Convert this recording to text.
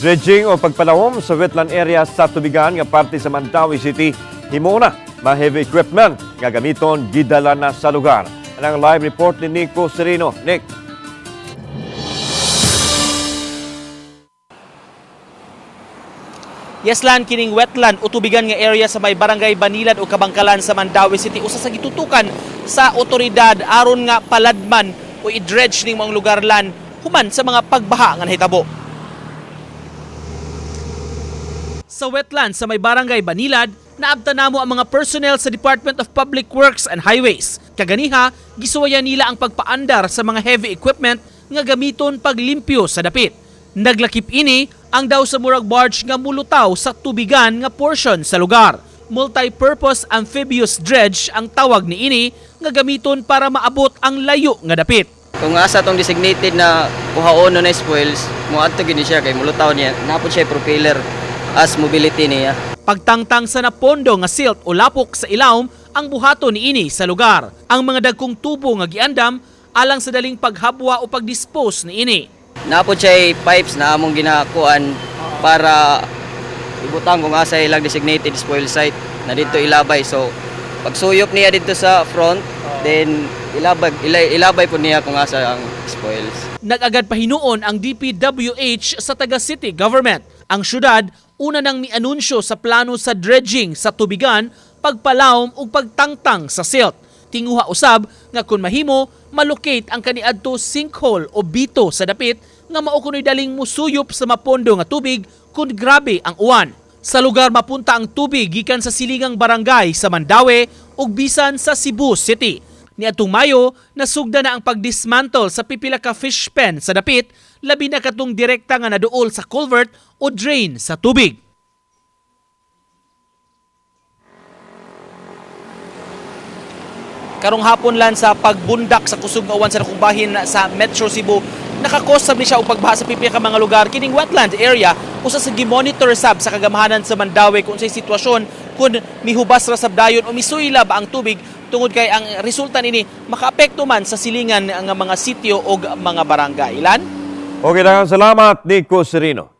Dredging o pagpanahom sa wetland area sa tubigan nga parte sa Mandawi City himuna ma heavy equipment nga gamiton gidala na sa lugar. Ang live report ni Nico Serino. Nick. Yeslan kining wetland o tubigan nga area sa may barangay Banilad o Kabangkalan sa Mandawi City usa sa gitutukan sa otoridad aron nga paladman o i-dredge ning mga lugar lan human sa mga pagbaha nga nahitabo. Sa wetland sa may barangay Banilad, naabta namo ang mga personnel sa Department of Public Works and Highways. Kaganiha, gisuwayan nila ang pagpaandar sa mga heavy equipment nga gamiton paglimpyo sa dapit. Naglakip ini ang daw sa murag barge nga mulutaw sa tubigan nga portion sa lugar. Multi-purpose amphibious dredge ang tawag ni ini nga gamiton para maabot ang layo nga dapit. Kung asa tong designated na kuhaon na spoils, mo adto gini siya kay mulutaw niya. Napod siya propeller as mobility niya. Pagtangtang sa napondo nga silt o lapok sa ilawom ang buhato ni ini sa lugar. Ang mga dagkong tubo nga giandam alang sa daling paghabwa o pagdispose ni ini. Napod siya pipes na among ginakuan para ibutang kung asa ilang designated spoil site na dito ilabay. So pagsuyop niya dito sa front, then ilabay ilay, ilabay po niya kung asa ang spoils. Nagagad pahinuon ang DPWH sa taga city government. Ang syudad una nang mianunsyo sa plano sa dredging sa tubigan, pagpalawom ug pagtangtang sa silt. Tinguha usab nga kung mahimo, malocate ang kaniadto sinkhole o bito sa dapit nga mao kunoy daling musuyop sa mapondo nga tubig kung grabe ang uwan. Sa lugar mapunta ang tubig gikan sa silingang barangay sa Mandawi ug bisan sa Cebu City. Niadtong Mayo, nasugda na ang pagdismantle sa pipila ka fish pen sa dapit, labi na katong direkta nga naduol sa culvert o drain sa tubig. Karong hapon lang sa pagbundak sa kusog nga uwan sa dakong bahin sa Metro Cebu, nakakosab ni siya og pagbaha sa pipila ka mga lugar kining wetland area usa sa gimonitor sab sa kagamahanan sa Mandawi kung say sitwasyon kung mihubas ra sab dayon o misuyla ba ang tubig tungod kay ang resulta nini makaapekto man sa silingan nga mga sitio o mga barangay. Ilan? Okay lang, salamat Nico Serino.